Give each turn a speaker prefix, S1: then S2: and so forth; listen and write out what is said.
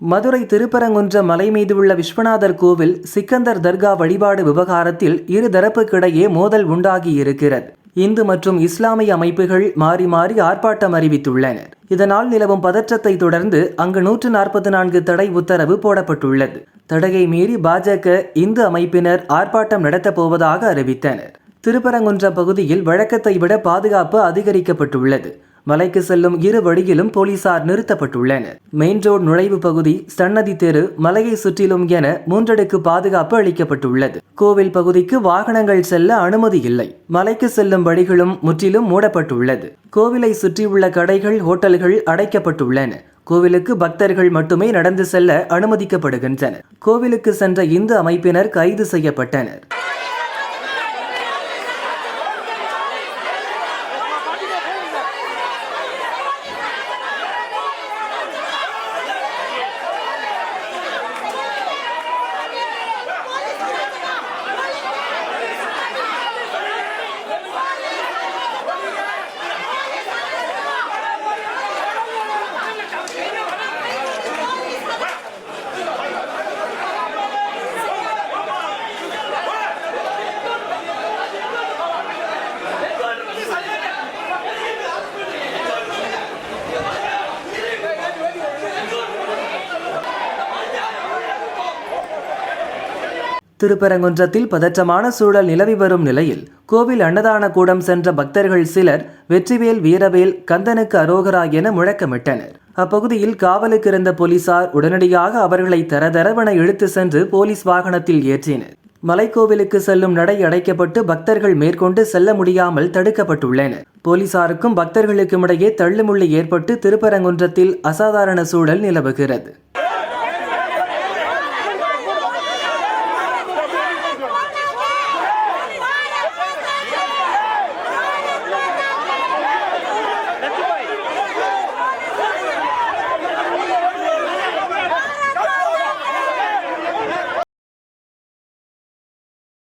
S1: Madurai திருப்பரங்குன்ற மலை மீது உள்ள விஸ்வநாதர் கோவில் சிக்கந்தர் தர்கா வழிபாடு விவகாரத்தில் இரு தரப்புக்கிடையே மோதல் உண்டாகி இருக்கிறது இந்து மற்றும் இஸ்லாமிய அமைப்புகள் மாறி மாறி ஆர்ப்பாட்டம் அறிவித்துள்ளனர் இதனால் நிலவும் பதற்றத்தை தொடர்ந்து அங்கு நூற்று நாற்பத்தி நான்கு தடை உத்தரவு போடப்பட்டுள்ளது. தடையை மீறி பாஜக இந்து அமைப்பினர் ஆர்ப்பாட்டம் நடத்தப் போவதாக அறிவித்தனர். திருப்பரங்குன்றம் பகுதியில் வழக்கத்தை விட பாதுகாப்பு அதிகரிக்கப்பட்டுள்ளது. மலைக்கு செல்லும் இரு வழியிலும் போலீசார் நிறுத்தப்பட்டுள்ளனர். மெயின் ரோடு நுழைவு பகுதி சன்னதி தெரு மலையை சுற்றிலும் என மூன்றடுக்கு பாதுகாப்பு அளிக்கப்பட்டுள்ளது. கோவில் பகுதிக்கு வாகனங்கள் செல்ல அனுமதி இல்லை. மலைக்கு செல்லும் வழிகளும் முற்றிலும் மூடப்பட்டுள்ளது. கோவிலை சுற்றியுள்ள கடைகள் ஹோட்டல்கள் அடைக்கப்பட்டுள்ளன. கோவிலுக்கு பக்தர்கள் மட்டுமே நடந்து செல்ல அனுமதிக்கப்படுகின்றனர். கோவிலுக்கு சென்ற இந்து அமைப்பினர் கைது செய்யப்பட்டனர். திருப்பரங்குன்றத்தில் பதற்றமான சூழல் நிலவி வரும் நிலையில் கோவில் அன்னதான கூடம் சென்ற பக்தர்கள் சிலர் வெற்றிவேல் வீரவேல் கந்தனுக்கு அரோகரா என முழக்கமிட்டனர். அப்பகுதியில் காவலுக்கு இருந்த போலீசார் உடனடியாக அவர்களை தரதரவென இழுத்து சென்று போலீஸ் வாகனத்தில் ஏற்றினர். மலைக்கோவிலுக்கு செல்லும் நடை அடைக்கப்பட்டு பக்தர்கள் மேற்கொண்டு செல்ல முடியாமல் தடுக்கப்பட்டுள்ளனர். போலீசாருக்கும் பக்தர்களுக்கும் இடையே தள்ளுமுள்ளு ஏற்பட்டு திருப்பரங்குன்றத்தில் அசாதாரண சூழல் நிலவுகிறது.